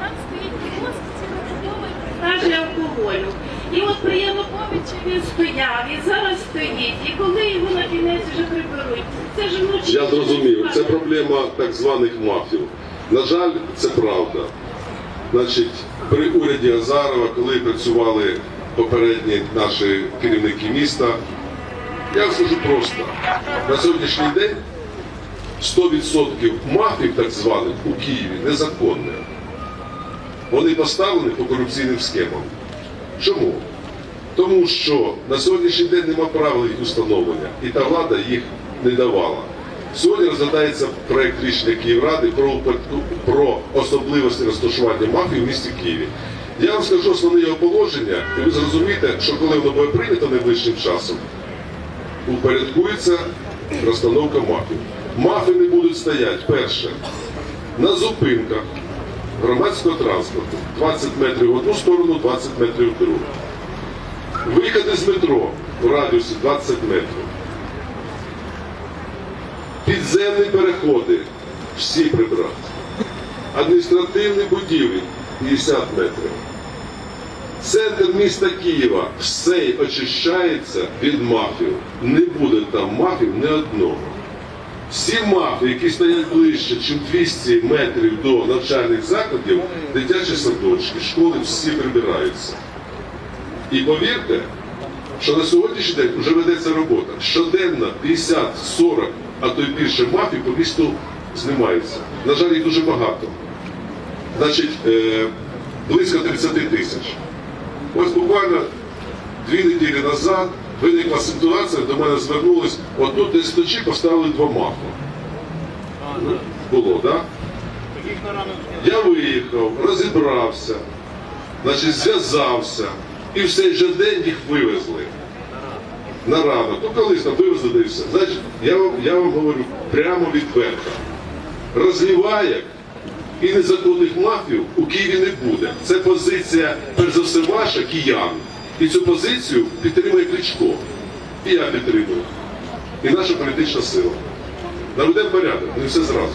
Там стоїть кіоск цілодобовий продажі алкоголю. І от при Януковичі він стояв, і зараз стоїть. І коли його на кінець вже приберуть, це ж вночі. Я зрозумів, це проблема так званих мафів. На жаль, це правда. Значить, при уряді Азарова, коли працювали попередні наші керівники міста, я скажу просто, на сьогоднішній день 100% мафів так званих у Києві незаконне. Вони поставлені по корупційним схемам. Чому? Тому що на сьогоднішній день нема правил їх установлення, і та влада їх не давала. Сьогодні розглядається проект рішення Київради про, про особливості розташування мафії в місті Києві. Я вам скажу основне його положення, і ви зрозумієте, що коли воно буде прийнято найближчим часом, упорядкується розстановка мафів. Мафи не будуть стояти, перше, на зупинках громадського транспорту 20 метрів в одну сторону, 20 метрів в другу. Виходи з метро в радіусі 20 метрів. Підземні переходи всі прибрати. Адміністративні будівлі 50 метрів. Центр міста Києва все очищається від мафів. Не буде там мафів ні одного. Всі мафи, які стоять ближче, ніж 200 метрів до навчальних закладів, дитячі садочки, школи всі прибираються. І повірте, що на сьогоднішній день вже ведеться робота. Щоденно 50, 40, а то й більше мафій по місту знімаються. На жаль, їх дуже багато. Значить, е, близько 30 тисяч. Ось буквально дві неділі назад виникла ситуація, до мене звернулись, от тут десь вночі поставили два мафи. Було, так? Да? Я виїхав, розібрався, значить, зв'язався, і в цей же день їх вивезли. На ранок. Ну колись там вивезли да і все. Значить, я вам, я вам говорю прямо відверто. Розліваєк і незаконних мафів у Києві не буде. Це позиція, перш за все, ваша, киян. І цю позицію підтримує Кличко. І я підтримую. І наша політична сила. Наведемо порядок, не все зразу.